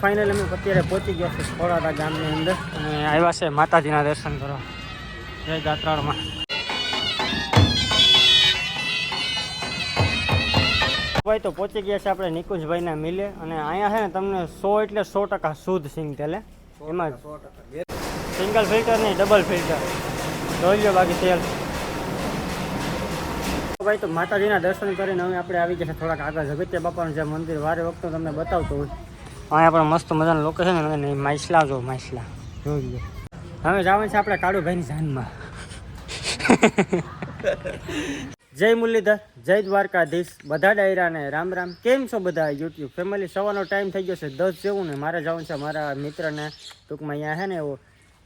Final અમે અત્યારે પહોંચી ગયા છે ખોડાદા ગામની અંદર. અને આવ્યા છે માતાજીના દર્શન કરવા. જય ગાત્રાળમાં. ભાઈ તો પહોંચી ગયા છે આપણે નિકુંજભાઈના મિલે. અને અહીંયા છે ને તમને સો એટલે સો ટકા શુદ્ધ સિંગ તેલે એમાં સિંગલ ફિલ્ટર નહીં ડબલ ફિલ્ટર. જોઈ લો બાકી તેલ. ભાઈ તો માતાજીના દર્શન કરીને હવે આપણે આવી ગયા છે થોડાક આગળ જગત્ય બાપાનું જે મંદિર વારે વખતે તમને બતાવતો હોય. અહીંયા પણ મસ્ત મજાનું લોકેશન અને માછલા જો માછલા. જોઈ હવે જવાનું છે આપણે કાળુભાઈની જાનમાં. જય મુરલીધર જય દ્વારકાધીશ. બધા ડાયરાને રામ રામ. કેમ છો બધા યુટ્યુબ ફેમિલી સવારનો ટાઈમ થઈ ગયો છે દસ જેવું ને મારે જવાનું છે મારા મિત્રને. ટૂંકમાં અહીંયા છે ને એવો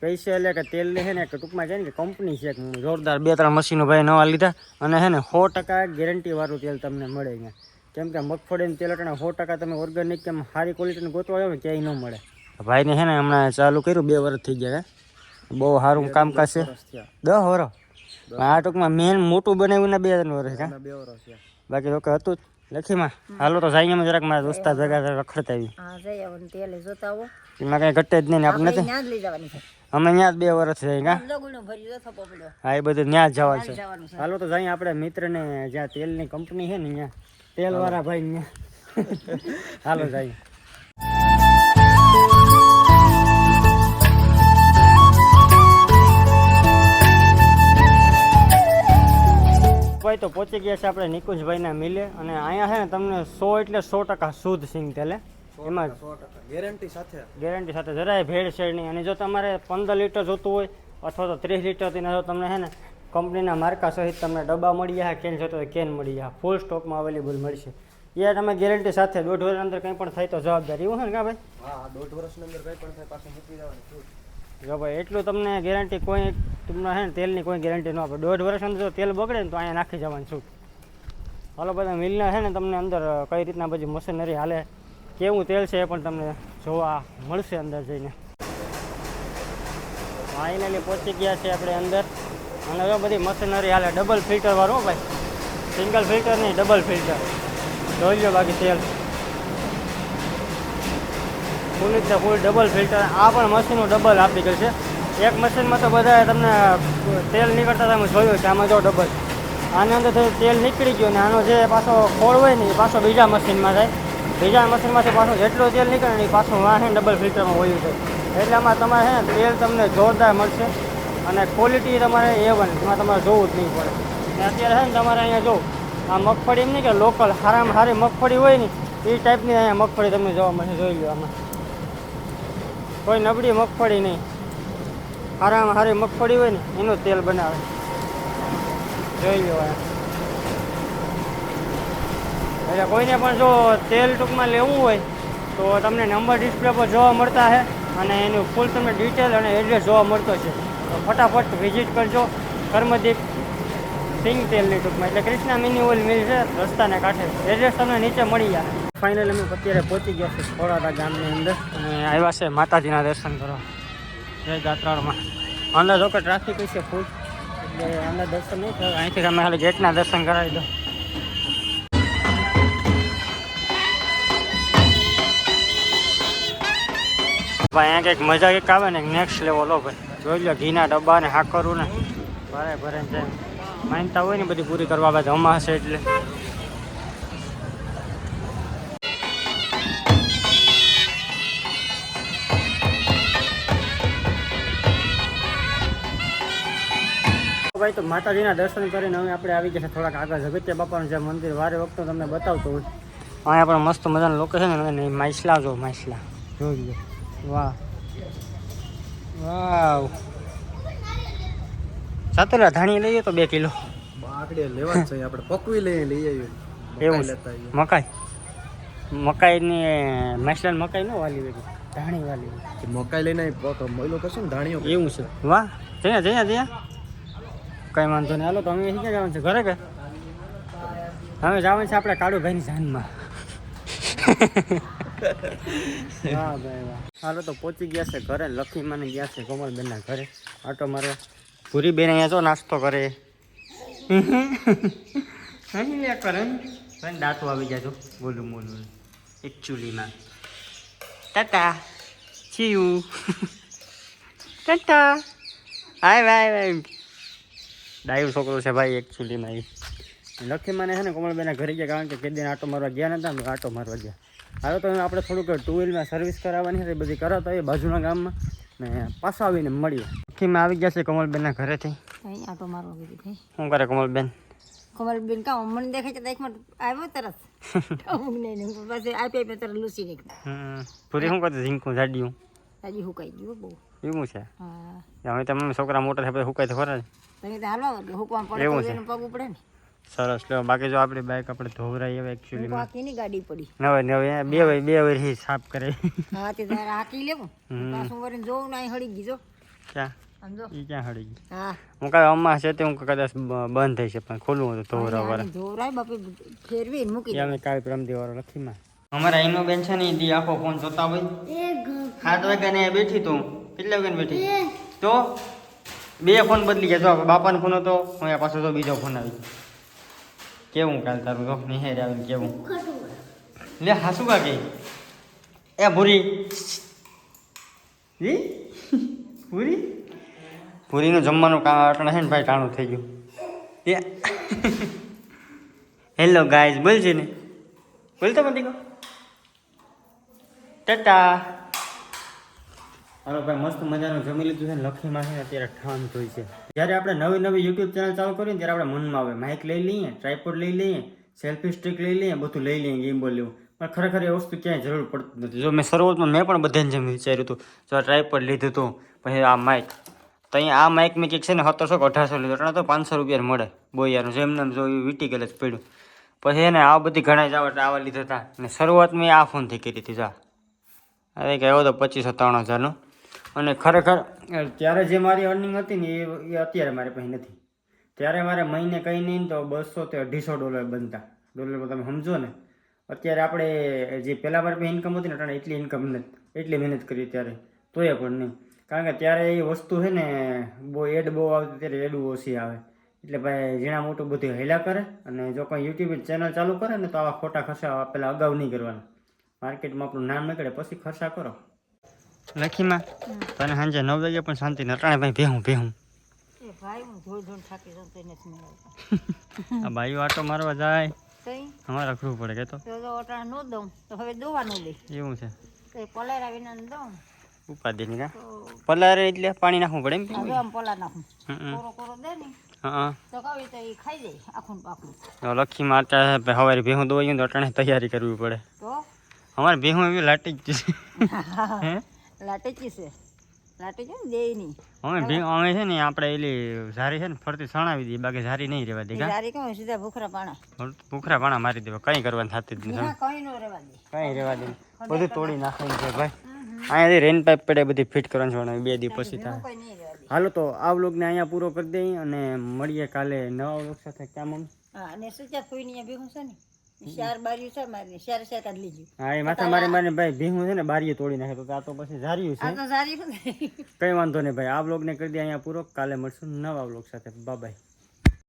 પૈસા એટલે કે તેલ છે ને કે ટૂંકમાં છે ને કે કંપની છે જોરદાર બે ત્રણ મશીનો ભાઈ નવા લીધા. અને છે ને સો ટકા ગેરંટીવાળું તેલ તમને મળે અહીંયા. કેમ કે મગફળીનું તેલ એટલે સો ટકા તમે ઓર્ગેનિક કેમ સારી ક્વોલિટીને ગોતવા આવે ને ક્યાંય ન મળે. ભાઈને છે ને હમણાં ચાલુ કર્યું બે વર્ષ થઈ ગયા બહુ સારું કામકાજ છે. દસ વર્ષ આ ટૂંકમાં મેન મોટું બનાવ્યું ને બે ત્રણ વર્ષ બે વર્ષ બાકી તો કે હતું જ. લખીમાં. હાલો તો જઈએ અમે જરાક મારા દોસ્તા ભેગા રખડતા આવી હા જઈ આવો તેલ જોતા આવો. એમાં કઈ ઘટે જ નહીં ને આપણે નથી ત્યાં જ લઈ જવાની છે. અમે ત્યાં જ બે વર્ષ થઈ પડ્યો. હા એ બધું ત્યાં જ જવાનું છે. જવાનું છે. હાલો તો જઈએ આપણે મિત્રને જ્યાં તેલની કંપની છે ને ત્યાં તેલવાળા ભાઈ હાલો જાય. ભાઈ તો પહોંચી ગયા છે આપણે નિકુંજભાઈના મિલે. અને અહીંયા છે ને તમને સો એટલે સો ટકા શુદ્ધ સિંગ તેલે. એમાં ગેરંટી સાથે. ગેરંટી સાથે. જરાય ભેળસેળ નહીં. અને જો તમારે પંદર લીટર જોતું હોય અથવા તો ત્રીસ લીટરથી જો તમને છે ને કંપનીના માર્કા સહિત તમને ડબ્બા મળી જાય કેન જોતો હોય કેન મળી જાય. ફૂલ સ્ટોકમાં અવેલેબલ મળશે. એ તમે ગેરંટી સાથે દોઢ વર્ષ અંદર કંઈ પણ થાય તો જવાબદારી. એવું છે ને કા ભાઈ? હા દોઢ વર્ષની અંદર કંઈ પણ થાય પાછું મૂકી દેવાનું જો ભાઈ એટલું તમને ગેરંટી કોઈ તમને હે ને તેલની કોઈ ગેરંટી ન આપે દોઢ વર્ષ અંદર જો તેલ બગડે ને તો અહીંયા નાખી જવાનું છૂટ હાલો બધા મિલના છે ને તમને અંદર કઈ રીતના બધી મશીનરી હાલે કેવું તેલ છે એ પણ તમને જોવા મળશે અંદર જઈને. ફાઇનલી પહોંચી ગયા છે આપણે અંદર. અને હવે બધી મશીનરી હાલે. ડબલ ફિલ્ટર વાળું ભાઈ. સિંગલ ફિલ્ટર નહીં ડબલ ફિલ્ટર જોઈ લો બાકી તેલ ફૂલ છે ફૂલ ડબલ ફિલ્ટર આ પણ મશીનો ડબલ આપી ગયું છે. એક મશીનમાં તો બધા તમને તેલ નીકળતા તમે જોયું છે. આમાં જો ડબલ આની અંદર તેલ નીકળી ગયું ને આનો જે પાછો ખોળ હોય ને, એ પાછો બીજા મશીનમાં જાય બીજા મશીનમાંથી પાછું જેટલું તેલ નીકળે ને, એ પાછું વાહે ડબલ ફિલ્ટરમાં હોય છે. એટલે આમાં તમારે છે ને, તેલ તમને જોરદાર મળશે. અને ક્વોલિટી તમારે એ વન એમાં તમારે જોવું જ નહીં પડે. ને અત્યારે છે ને તમારે અહીંયા જો, આ મગફળી એમ નહીં કે લોકલ સારામાં સારી મગફળી હોય ને, એ ટાઈપની અહીંયા મગફળી તમને જોવા મળશે જોઈ લો આમાં. કોઈ નબળી મગફળી નહીં. સારામાં સારી મગફળી હોય ને, એનું તેલ બનાવે. જોઈ લો એટલે કોઈને પણ જો તેલ ટૂંકમાં લેવું હોય, તો તમને નંબર ડિસ્પ્લે પર જોવા મળતા છે અને એનું ફૂલ તમને ડિટેલ અને એડ્રેસ જોવા મળતો છે. તો ફટાફટ વિઝિટ કરજો. કર્મદીપ સિંગ તેલની ટૂંકમાં. એટલે કૃષ્ણા મિની ઓઇલ મિલ છે, રસ્તાને કાંઠે. એડ્રેસ તમને નીચે મળી જાય. ફાઇનલ અમે અત્યારે પહોંચી ગયા છે ખોડાદા ગામની અંદર. અને આવ્યા છે માતાજીના દર્શન કરવા. જય જાત્રાળમાં અંદર જો કે ટ્રાફિક છે ફૂલ એટલે અંદર દર્શન નહીં થાય. અહીંથી તમે ખાલી ગેટના દર્શન કરાવી દો. ભાઈ, અહીંયા કંઈક મજા કંઈક આવે ને નેક્સ્ટ લેવલ હો ભાઈ. જોઈ લો ઘીના ડબ્બા ને હાકરું ને ભરે ભરે છે માનતા હોય ને બધી પૂરી કરવા બાદ હશે એટલે. ભાઈ તો માતાજીના દર્શન કરીને હવે આપણે આવી ગયા છે થોડાક આગળ. જગત્ય બાપાનું જે મંદિર વારે વખતે તમને બતાવતો હોય. અહીંયા પણ મસ્ત મજાનું લોકેશન અને જો માછલા જોઈ લો વાહ. વાવ. સાતેલા ધાણી લઈએ તો બે કિલો. બાકડે લેવા છે આપણે પકવી લઈએ લઈ આવીએ. એવું મકાઈ લેતા મકાઈ. મકાઈની માછલા મકાઈ ન વાલી હોય ધાણી વાલી કે મકાઈ લઈને તો મહિલો કશું ને ધાણીઓ એવું છે. વાહ. જયા જયા જયા. કઈ વાંધો નહીં. હાલો તો અમે ક્યાં જવાનું છે? ઘરે કે? હવે જવાનું છે આપણે કાળુભાઈની જાનમાં. વાહ ભાઈ વાહ. હાલો તો પહોંચી ગયા છે ઘરે લખી મને ગયા છે કોમલબેનના ઘરે. આટો મારે ભૂરી બેન અહીંયા જો નાસ્તો કરે. કરે દાંતો આવી છો બોલું બોલું. એકચ્યુઅલીમાં tata. See tata. Hi bye bye ડાયું છોકરો છે ભાઈ એકચ્યુઅલીમાં એ લક્ષ્મીમાને છે ને કોમલબેના ઘરે ગયા, કારણ કે કેદીને આટો મારવા ગયા નતા આટો મારવા ગયા. હવે તો આપણે થોડુંક ટુ વ્હીલમાં સર્વિસ કરાવવાની હતી બધી કરાવતા એ બાજુના ગામમાં. ને પાછા આવીને મળીએ. લક્ષ્મીમાં આવી ગયા છે કમલબેનના ઘરેથી. આટો મારવા શું કરે કોમલબેન? કમલબેન કામ મને દેખાય છે દેખમાં આવ્યો તરત. અમુક નહીં પછી આપી આપી તરત લૂસી નીકળ્યો પૂરી શું કરતી? ઝીંકું જાડિયું? હજી હુકાઈ ગયું બહુ. એવું છે? હા. હવે તમે છોકરા મોટા થાય પછી હુકાય તો ખરા તમે તો હુકવા પડે ને. સરસ. લ્યો બાકી જો આપણી બાઇક આપણે ધોવરાઈ હવે બાકી ની ગાડી પડી. નવે નવે બે વાર બે વાર હી સાફ કરે. હા તે તારે હાકી લેવું. પાછું વળીને જોવું ના હળી ગઈ જો. ક્યાં? આમ જો. ક્યાં હળી ગઈ? હા. હું કાંઈ અમ્મા છે તે હું કદાચ બંધ થઈ છે પણ ખોલવું હતું ધોવરા વાળા. ધોવરાય બાપી ફેરવી મૂકી અમે કાલ પ્રમદી વાળો લખીમાં અમારા ઈનો બેન છે ને દી આખો ફોન જોતા હોય. સાત વાગ્યા ને બેઠી તું. કેટલા વાગ્યા બેઠી? તો? બે ફોન બદલી ગયા. જો બાપાનો ફોન હતો હું પાછો તો બીજો ફોન આવી ગયો. કેવું કાલ તારું જો? નિહેર આવીને કેવું? લે હાસુ કાકી એ ભૂરી. જી ભૂરી? ભૂરીનું જમવાનું કામ અટણ છે ને ભાઈ ટાણું થઈ ગયું. એ હેલો ગાઈઝ બોલજે ને. બોલતો મને ટાટા. હાલો ભાઈ, મસ્ત મજાનું જમી લીધું છે લખી છે અત્યારે ઠામ જોઈ છે. જ્યારે આપણે નવી નવી યુટ્યુબ ચેનલ ચાલુ કરીએ ત્યારે આપણે મનમાં આવે માઇક લઈ લઈએ ટ્રાયપોડ લઈ લઈએ સેલ્ફી સ્ટિક લઈ લઈએ, બધું લઈ લઈએ, ગેમ બોલ પણ ખરેખર એ વસ્તુ ક્યાંય જરૂર પડતી નથી. જો મેં શરૂઆતમાં, મેં પણ બધાને જેમ વિચાર્યું હતું, જો ટ્રાયપોડ લીધું હતું પછી આ માઇક તો અહીંયા આ માઇક મેં કંઈક છે ને, સત્તરસો કે અઢારસો લીધો એટલે તો પાંચસો રૂપિયા મળે, બોયાનું, જેમ એમ જો વીટી ગયેલ જ પડ્યું. પછી એને આ બધી ઘણા જ આવા લીધા હતા. ને શરૂઆત મેં આ ફોનથી કરી હતી જા. અરે કહેવો તો પચીસ સત્તાણું હજારનો અને ખરેખર ત્યારે જે મારી અર્નિંગ હતી ને, એ અત્યારે મારી પાસે નથી. ત્યારે મારે મહિને કંઈ નહીં તો બસો તે અઢીસો ડોલર બનતા. ડોલરમાં તમે સમજો ને. અત્યારે આપણે જે પહેલાં મારી પાસે ઇન્કમ હતી ને અટાણે એટલી ઇન્કમ નથી. એટલી મહેનત કરી ત્યારે તોય પણ નહીં. કારણ કે ત્યારે એ વસ્તુ છે ને, બહુ એડ બહુ આવતી ત્યારે એડ ઓછી આવે. એટલે ભાઈ ઝીણા મોટું બધું હેલા કરે અને જો કોઈ યુટ્યુબ ચેનલ ચાલુ કરે ને, તો આવા ખોટા ખર્ચા પહેલાં અગાઉ નહીં કરવાના. માર્કેટમાં આપણું નામ નીકળે, પછી ખર્ચા કરો. લખીમાં? તને સાંજે નવ વાગે પણ શાંતિ નટાણે ભાઈ ભેહું ભેહું. આ ભાઈઓ આટો મારવા જાય. અમારે રખડવું પડે કે તો તો અટાણે ન દઉં તો હવે દોવાનું દે એવું છે. એ વિના ન કા? પલારે એટલે પાણી નાખવું પડે એમ આમ પલાળ નાખું. કોરો કોરો દે ને. હા તો કવી તો એ ખાઈ જાય આખું ને તો લખીમાં અત્યારે સવારે ભેહું દોવાયું તો અટાણે તૈયારી કરવી પડે. તો? અમારે ભેહું એવી લાટી જ છે. હે? લાટેચી છે. લાટેચી ને દે અમે ભે અમે છે ને આપણે એલી ઝારી છે ને ફરતી સણાવી દઈએ બાકી ઝારી નહીં રહેવા દે સીધા ભૂખરા પાણા. ભૂખરા પાણા મારી દેવા કંઈ કરવાનું થતી જ નથી કઈ નો રેવા દે. કંઈ રહેવા દે બધું તોડી નાખવાનું છે ભાઈ. અહીંયાથી રેન પાઇપ પડે બધી ફિટ કરવાની બે દિવસ પછી થાય. હાલો તો આ વ્લોગને અહીંયા પૂરો કરી દઈએ અને મળીએ કાલે નવા વ્લોગ સાથે. ક્યાં મમ્મી? અને શું છે ભેગું છે ને? ચાર બારીઓ છે મારી ચાર ચાર કાઢ લીધી. હા એ માથા મારી મારી ભાઈ ભીહું છે ને બારીઓ તોડી નાખે તો આ તો પછી ઝાર્યું આ છે તો સારી શું વાંધો નહીં ભાઈ આ વ્લોગને કરી દે અહીંયા પૂરો કાલે મળશું નવા બ્લોગ સાથે. બાય